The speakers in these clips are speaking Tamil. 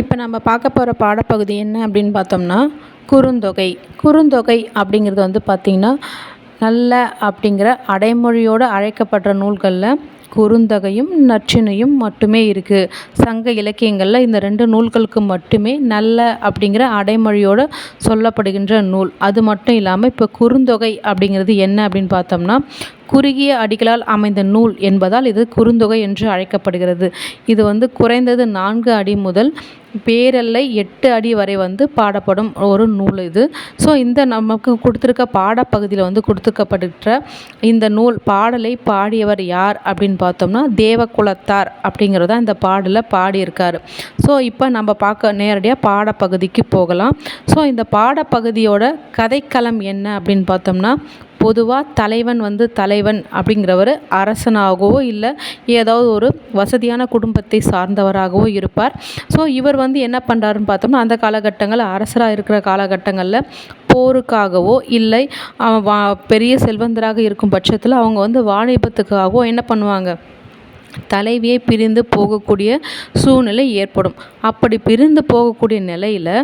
இப்போ நம்ம பார்க்க போகிற பாடப்பகுதி என்ன அப்படின்னு பார்த்தோம்னா குறுந்தொகை. குறுந்தொகை அப்படிங்கிறது வந்து பார்த்திங்கன்னா நல்ல அப்படிங்கிற அடைமொழியோடு அழைக்கப்படுற நூல்களில் குறுந்தொகையும் நற்றினையும் மட்டுமே இருக்குது சங்க இலக்கியங்களில் இந்த ரெண்டு நூல்களுக்கு மட்டுமே நல்ல அப்படிங்கிற அடைமொழியோடு சொல்லப்படுகின்ற நூல். அது மட்டும் இல்லாமல் இப்போ குறுந்தொகை அப்படிங்கிறது என்ன அப்படின்னு பார்த்தோம்னா குறுகிய அடிகளால் அமைந்த நூல் என்பதால் இது குறுந்தொகை என்று அழைக்கப்படுகிறது. இது வந்து குறைந்தது நான்கு அடி முதல் பேரல்லை எட்டு அடி வரை வந்து பாடப்படும் ஒரு நூல் இது. ஸோ இந்த நமக்கு கொடுத்துருக்க பாடப்பகுதியில் வந்து கொடுத்துருக்கப்படுகிற இந்த நூல் பாடலை பாடியவர் யார் அப்படின்னு பார்த்தோம்னா தேவகுலத்தார் அப்படிங்கிறத இந்த பாடலை பாடியிருக்காரு. ஸோ இப்போ நம்ம பார்க்க நேரடியாக பாடப்பகுதிக்கு போகலாம். ஸோ இந்த பாடப்பகுதியோட கதைக்களம் என்ன அப்படின்னு பார்த்தோம்னா பொதுவாக தலைவன் வந்து தலைவன் அப்படிங்கிறவர் அரசனாகவோ இல்லை ஏதாவது ஒரு வசதியான குடும்பத்தை சார்ந்தவராகவோ இருப்பார். ஸோ இவர் வந்து என்ன பண்ணுறாருன்னு பார்த்தோம்னா அந்த காலகட்டங்கள் அரசராக இருக்கிற காலகட்டங்களில் போருக்காகவோ இல்லை பெரிய செல்வந்தராக இருக்கும் பட்சத்தில் அவங்க வந்து வாணிபத்துக்காகவோ என்ன பண்ணுவாங்க? தலைவியை பிரிந்து போகக்கூடிய சூழ்நிலை ஏற்படும். அப்படி பிரிந்து போகக்கூடிய நிலையில்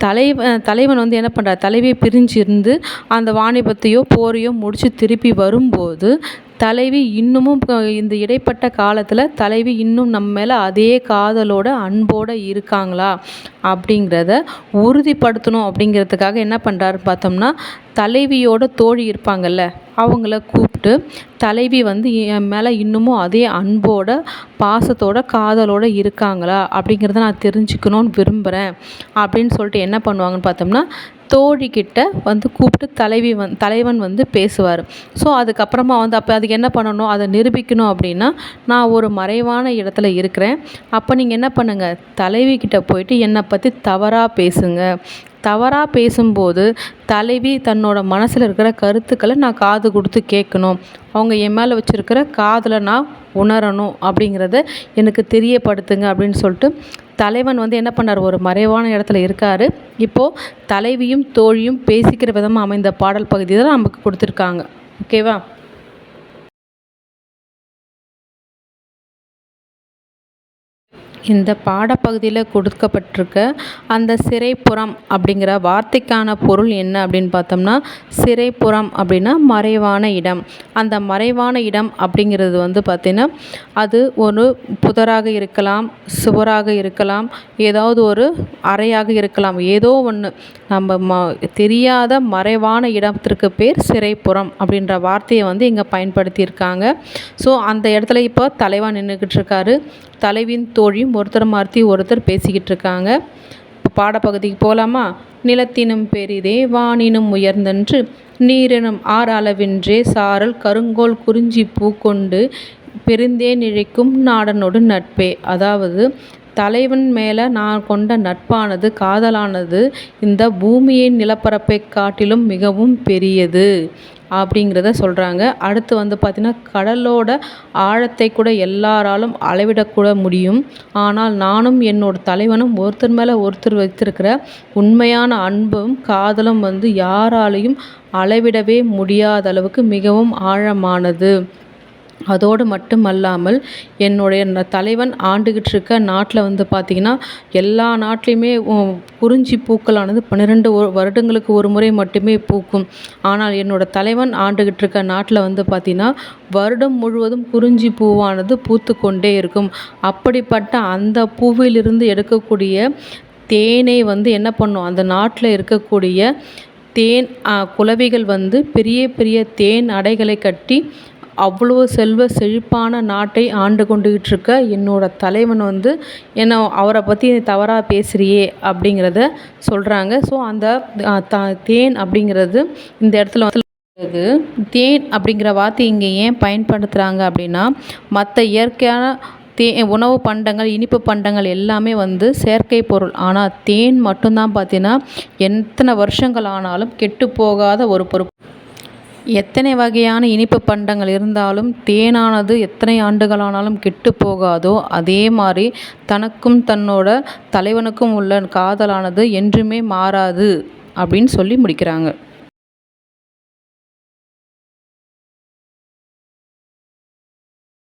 தலைவன் தலைவன் வந்து என்ன பண்ணுறார் தலைவியை பிரிஞ்சு இருந்து அந்த வாணிபத்தையோ போரையோ முடித்து திருப்பி வரும்போது தலைவி இன்னமும் இந்த இடைப்பட்ட காலத்தில் தலைவி இன்னும் நம்ம மேலே அதே காதலோட அன்போடு இருக்காங்களா? அப்படிங்கிறத உறுதிப்படுத்தணும் அப்படிங்கிறதுக்காக என்ன பண்ணுறாரு பார்த்தோம்னா தலைவியோட தோழி இருப்பாங்கல்ல அவங்கள கூப்பிட்டு தலைவி வந்து என் மேலே இன்னமும் அதே அன்போட பாசத்தோட காதலோட இருக்காங்களா? அப்படிங்கிறத நான் தெரிஞ்சுக்கணுன்னு விரும்புகிறேன் அப்படின்னு சொல்லிட்டு என்ன என்ன பண்ணுவாங்கன்னு பார்த்தோம்னா தோழிக்கிட்ட வந்து கூப்பிட்டு தலைவி வந் தலைவன் வந்து பேசுவார். ஸோ அதுக்கப்புறமா வந்து அப்போ அதுக்கு என்ன பண்ணணும்? அதை நிரூபிக்கணும் அப்படின்னா நான் ஒரு மறைவான இடத்துல இருக்கிறேன். அப்போ நீங்கள் என்ன பண்ணுங்கள் தலைவிக்கிட்ட போயிட்டு என்னை பற்றி தவறாக பேசுங்க. தவறாக பேசும்போது தலைவி தன்னோட மனசில் இருக்கிற கருத்துக்களை நான் காது கொடுத்து கேட்கணும். அவங்க என் மேலே வச்சுருக்கிற காதில் நான் உணரணும் அப்படிங்கிறத எனக்கு தெரியப்படுத்துங்க அப்படின்னு சொல்லிட்டு தலைவன் வந்து என்ன பண்ணார்? ஒரு மறைவான இடத்துல இருக்கார். இப்போது தலைவியும் தோழியும் பேசிக்கிற விதமாக அமைந்த பாடல் பகுதி தான் நமக்கு கொடுத்துருக்காங்க. ஓகேவா? இந்த பாடப்பகுதியில் கொடுக்கப்பட்டிருக்க அந்த சிறைப்புறம் அப்படிங்கிற வார்த்தைக்கான பொருள் என்ன அப்படின்னு பார்த்தோம்னா சிறைப்புறம் அப்படின்னா மறைவான இடம். அந்த மறைவான இடம் அப்படிங்கிறது வந்து பார்த்திங்கன்னா அது ஒரு புதராக இருக்கலாம் சுவராக இருக்கலாம் ஏதாவது ஒரு அறையாக இருக்கலாம். ஏதோ ஒன்று நம்ம ம தெரியாத மறைவான இடத்திற்கு பேர் சிறைப்புறம் அப்படின்ற வார்த்தையை வந்து இங்கே பயன்படுத்தியிருக்காங்க. ஸோ அந்த இடத்துல இப்போ தலைவன் நின்றுக்கிட்டு இருக்காரு. தலைவின் தோழி ஒருத்தர் மாற்றி ஒருத்தர் பேசிக்கிட்டு இருக்காங்க இப்போ பாடப்பகுதிக்கு போகலாமா நிலத்தினும் பெரிதே வானினும் உயர்ந்தன்று நீரினும் ஆறு அளவின்றே சாரல் கருங்கோல் குறிஞ்சி பூக்கொண்டு பெருந்தே நிழைக்கும் நாடனோடு நட்பே. அதாவது தலைவன் மேலே நான் கொண்ட நட்பானது காதலானது இந்த பூமியின் நிலப்பரப்பை காட்டிலும் மிகவும் பெரியது. அப்படிங்கிறத சொல்கிறாங்க அடுத்து வந்து பார்த்திங்கன்னா கடலோட ஆழத்தை கூட எல்லாராலும் அளவிடக்கூட முடியும். ஆனால் நானும் என்னோட தலைவனும் ஒருத்தர் மேலே ஒருத்தர் வைத்திருக்கிற உண்மையான அன்பும் காதலும் வந்து யாராலையும் அளவிடவே முடியாத அளவுக்கு மிகவும் ஆழமானது. அதோடு மட்டும் அல்லாமல் என்னுடைய தலைவன் ஆண்டுகிட்டு இருக்க நாட்டில் வந்து பார்த்திங்கன்னா எல்லா நாட்டிலையுமே குறிஞ்சி பூக்களானது பன்னிரெண்டு வருடங்களுக்கு ஒரு முறை மட்டுமே பூக்கும். ஆனால் என்னோட தலைவன் ஆண்டுகிட்டு இருக்க நாட்டில் வந்து பார்த்திங்கன்னா வருடம் முழுவதும் குறிஞ்சி பூவானது பூத்து கொண்டே இருக்கும். அப்படிப்பட்ட அந்த பூவிலிருந்து எடுக்கக்கூடிய தேனை வந்து என்ன பண்ணும்? அந்த நாட்டில் இருக்கக்கூடிய தேன் குலவிகள் வந்து பெரிய பெரிய தேன் அடைகளை கட்டி அவ்வளோ செல்வ செழிப்பான நாட்டை ஆண்டு கொண்டுக்கிட்டு இருக்க என்னோடய தலைவன் வந்து என்ன அவரை பற்றி தவறாக பேசுகிறியே அப்படிங்கிறத சொல்கிறாங்க ஸோ அந்த த தேன் அப்படிங்கிறது இந்த இடத்துல வந்து தேன் அப்படிங்கிற வார்த்தை இங்கே ஏன் பயன்படுத்துகிறாங்க அப்படின்னா மற்ற இயற்கையான தே உணவு பண்டங்கள் இனிப்பு பண்டங்கள் எல்லாமே வந்து செயற்கை பொருள். ஆனால் தேன் மட்டும்தான் பார்த்தீங்கன்னா எத்தனை வருஷங்கள் ஆனாலும் கெட்டு போகாத ஒரு பொருள். எத்தனை வகையான இனிப்பு பண்டங்கள் இருந்தாலும் தேனானது எத்தனை ஆண்டுகளானாலும் கெட்டு போகாதோ அதே மாதிரி தனக்கும் தன்னோட தலைவனுக்கும் உள்ள காதலானது என்றுமே மாறாது அப்படின்னு சொல்லி முடிக்கிறாங்க.